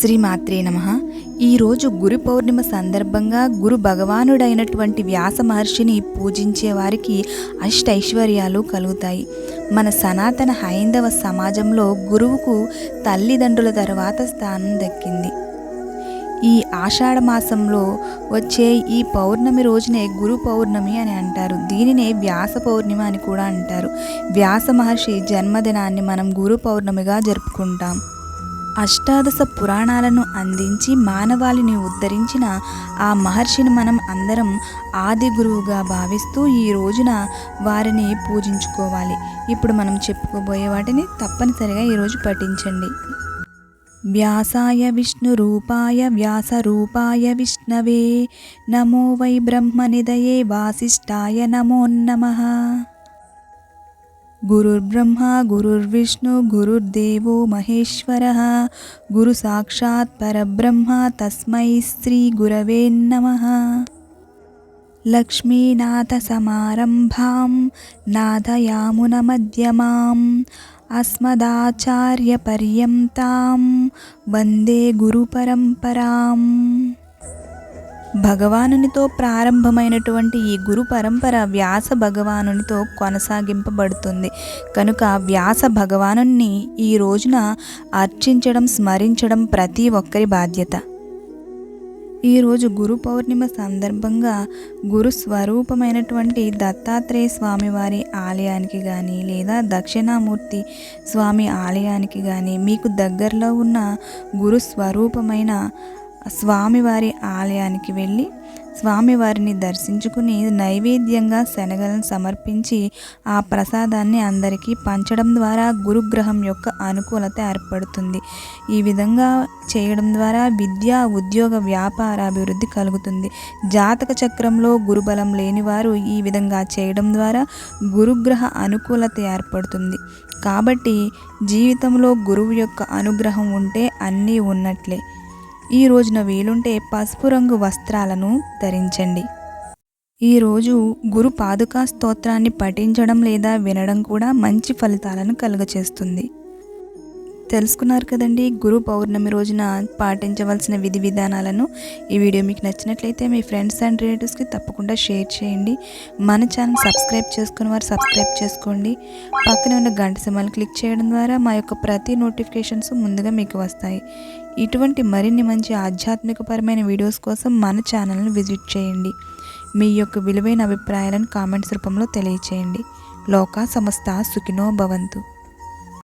శ్రీమాత్రే నమ. ఈరోజు గురు పౌర్ణిమ సందర్భంగా గురు భగవానుడైనటువంటి వ్యాస మహర్షిని పూజించే వారికి అష్టైశ్వర్యాలు కలుగుతాయి. మన సనాతన హైందవ సమాజంలో గురువుకు తల్లిదండ్రుల తర్వాత స్థానం దక్కింది. ఈ ఆషాఢ మాసంలో వచ్చే ఈ పౌర్ణమి రోజునే గురు పౌర్ణమి అని అంటారు. దీనినే వ్యాస పౌర్ణిమ అని కూడా అంటారు. వ్యాస మహర్షి జన్మదినాన్ని మనం గురు పౌర్ణమిగా జరుపుకుంటాం. అష్టాదశ పురాణాలను అందించి మానవాళిని ఉద్ధరించిన ఆ మహర్షిని మనం అందరం ఆది గురువుగా భావిస్తూ ఈ రోజున వారిని పూజించుకోవాలి. ఇప్పుడు మనం చెప్పుకోబోయే వాటిని తప్పనిసరిగా ఈరోజు పఠించండి. వ్యాసాయ విష్ణురూపాయ వ్యాసరూపాయ విష్ణవే. నమో వై బ్రహ్మనిదయే వాసిష్ఠాయ నమో నమః. గురుర్బ్రహ్మ గురుర్విష్ణు గురుర్దేవో మహేశ్వర గురు సాక్షాత్ పరబ్రహ్మ తస్మై శ్రీ గురవే నమ లక్ష్మీనాథసమారంభాం నాథయామునమధ్యమాం అస్మదాచార్యపర్యంతాం వందే గురుపరంపరాం భగవానునితో ప్రారంభమైనటువంటి ఈ గురు పరంపర వ్యాస భగవానునితో కొనసాగింపబడుతుంది. కనుక వ్యాస భగవానుని ఈ రోజున అర్చించడం స్మరించడం ప్రతి ఒక్కరి బాధ్యత. ఈరోజు గురు పౌర్ణిమ సందర్భంగా గురు స్వరూపమైనటువంటి దత్తాత్రేయ స్వామివారి ఆలయానికి కానీ లేదా దక్షిణామూర్తి స్వామి ఆలయానికి కానీ మీకు దగ్గరలో ఉన్న గురు స్వరూపమైన స్వామివారి ఆలయానికి వెళ్ళి స్వామివారిని దర్శించుకుని నైవేద్యంగా శనగలను సమర్పించి ఆ ప్రసాదాన్ని అందరికీ పంచడం ద్వారా గురుగ్రహం యొక్క అనుకూలత ఏర్పడుతుంది. ఈ విధంగా చేయడం ద్వారా విద్య ఉద్యోగ వ్యాపార అభివృద్ధి కలుగుతుంది. జాతక చక్రంలో గురుబలం లేనివారు ఈ విధంగా చేయడం ద్వారా గురుగ్రహ అనుకూలత ఏర్పడుతుంది. కాబట్టి జీవితంలో గురువు యొక్క అనుగ్రహం ఉంటే అన్నీ ఉన్నట్లే. ఈ రోజున వీలుంటే పసుపు రంగు వస్త్రాలను ధరించండి. ఈరోజు గురు పాదుకా స్తోత్రాన్ని పఠించడం లేదా వినడం కూడా మంచి ఫలితాలను కలుగచేస్తుంది తెలుసుకున్నారు కదండి. గురు పౌర్ణమి రోజున పాటించవలసిన విధి విధానాలను ఈ వీడియో మీకు నచ్చినట్లయితే మీ ఫ్రెండ్స్ అండ్ రిలేటివ్స్కి తప్పకుండా షేర్ చేయండి. మన ఛానల్ సబ్స్క్రైబ్ చేసుకున్న వారు సబ్స్క్రైబ్ చేసుకోండి. పక్కనే ఉన్న గంట సింబల్ క్లిక్ చేయడం ద్వారా మా యొక్క ప్రతి నోటిఫికేషన్స్ ముందుగా మీకు వస్తాయి. ఇటువంటి మరిన్ని మంచి ఆధ్యాత్మికపరమైన వీడియోస్ కోసం మన ఛానల్ని విజిట్ చేయండి. మీ యొక్క విలువైన అభిప్రాయాలను కామెంట్స్ రూపంలో తెలియచేయండి. లోకా సమస్త సుఖినో భవంతు.